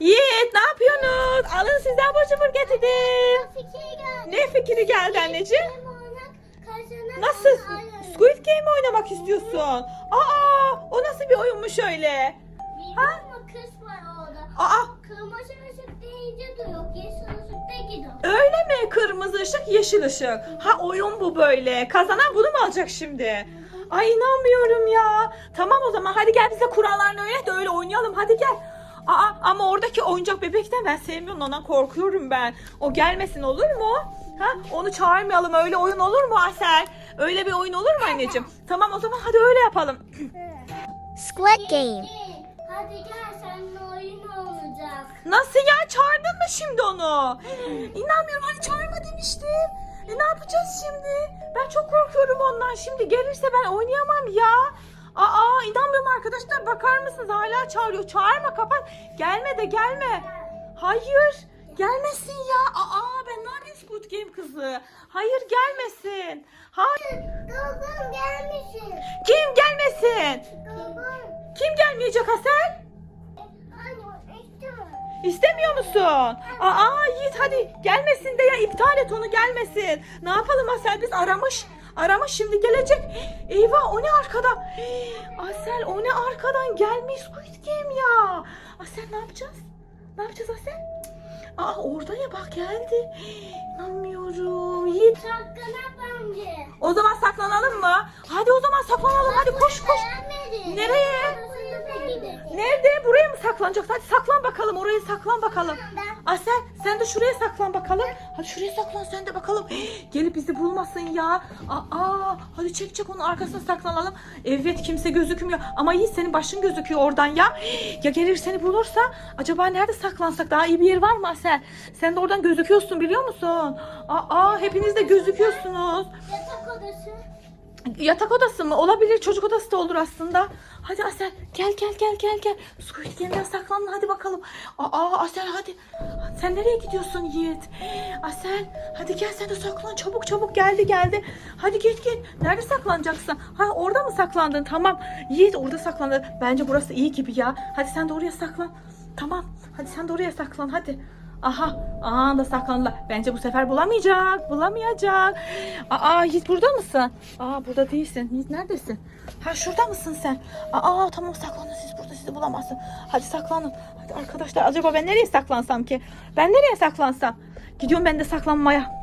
Yiğit ne yapıyorsunuz? Alın size abur cubur getirdim. Ne fikri geldi anneciğim? Nasıl? Squid Game oynamak istiyorsun? Aa, o nasıl bir oyunmuş öyle? Orada. Aa, Kırmızı ışık deyince duruyor. Yeşil ışıkta gidiyor. öyle mi? Kırmızı ışık, yeşil ışık. Ha oyun bu böyle. Kazanan bunu mu alacak şimdi? Ay inanmıyorum ya. Tamam o zaman hadi gel bize kurallarını öğret de öyle oynayalım. Hadi gel. Aa ama oradaki oyuncak bebekten ben sevmiyorum ondan korkuyorum ben. O gelmesin olur mu? Ha onu çağırmayalım öyle oyun olur mu Asel? Öyle bir oyun olur mu anneciğim? Tamam o zaman hadi öyle yapalım. Squid Game. Hadi gel seninle oyun olacak. Nasıl ya çağırdın mı şimdi onu? İnanmıyorum hani çağırma demiştim. E ne yapacağız şimdi? Ben çok korkuyorum ondan. Şimdi gelirse ben oynayamam ya. Aa inanmıyorum arkadaşlar bakar mısınız hala çağırıyor. Çağırma kapat. Gelme de gelme. Hayır. Gelmesin ya. Aa ben ne yapayım Squid Game kızı? Hayır gelmesin. Hayır. Babam gelmişsin. Kim gelmesin? Babam. Kim gelmeyecek Hasan? İstemiyor musun? Aa Yiğit hadi gelmesin de ya iptal et onu gelmesin. Ne yapalım Asel biz aramış. Aramış şimdi gelecek. Eyvah o ne arkada? Asel o ne arkadan gelmiş Squid Game ya. Asel ne yapacağız? Ne yapacağız Asel? Aa orada ya bak geldi. İnanmıyorum. Yiğit. Saklanap bence. O zaman saklanalım mı? Hadi o zaman saklanalım hadi koş koş. Nereye? Nerede? Buraya mı saklanacaksın? Hadi saklan bakalım. Oraya saklan bakalım. Asel sen de şuraya saklan bakalım. Hadi şuraya saklan sen de bakalım. Gelip bizi bulmasın ya. Aa, hadi çek çek onun arkasına saklanalım. Evet kimse gözükmüyor. Ama iyi senin başın gözüküyor oradan ya. Ya gelir seni bulursa acaba nerede saklansak? Daha iyi bir yer var mı Asel? Sen de oradan gözüküyorsun biliyor musun? Aa, hepiniz de gözüküyorsunuz. Yatak odası. Yatak odası mı? Olabilir. Çocuk odası da olur aslında. Hadi Asel gel gel gel gel gel. Squid Game'den saklanma hadi bakalım. Aa Asel hadi. Sen nereye gidiyorsun Yiğit? Asel hadi gel sen de saklan çabuk çabuk geldi geldi. Hadi git git. Nerede saklanacaksın? Ha orada mı saklandın? Tamam. Yiğit orada saklandı. Bence burası iyi gibi ya. Hadi sen de oraya saklan. Tamam. Hadi sen de oraya saklan hadi. Aha, aa da saklandılar. Bence bu sefer bulamayacak, bulamayacak. Aa, Yiğit burada mısın? Aa, burada değilsin. Yiğit neredesin? Ha, şurada mısın sen? Aa, tamam saklanın siz burada sizi bulamazsın. Hadi saklanın. Hadi arkadaşlar, acaba ben nereye saklansam ki? Ben nereye saklansam? Gidiyorum ben de saklanmaya.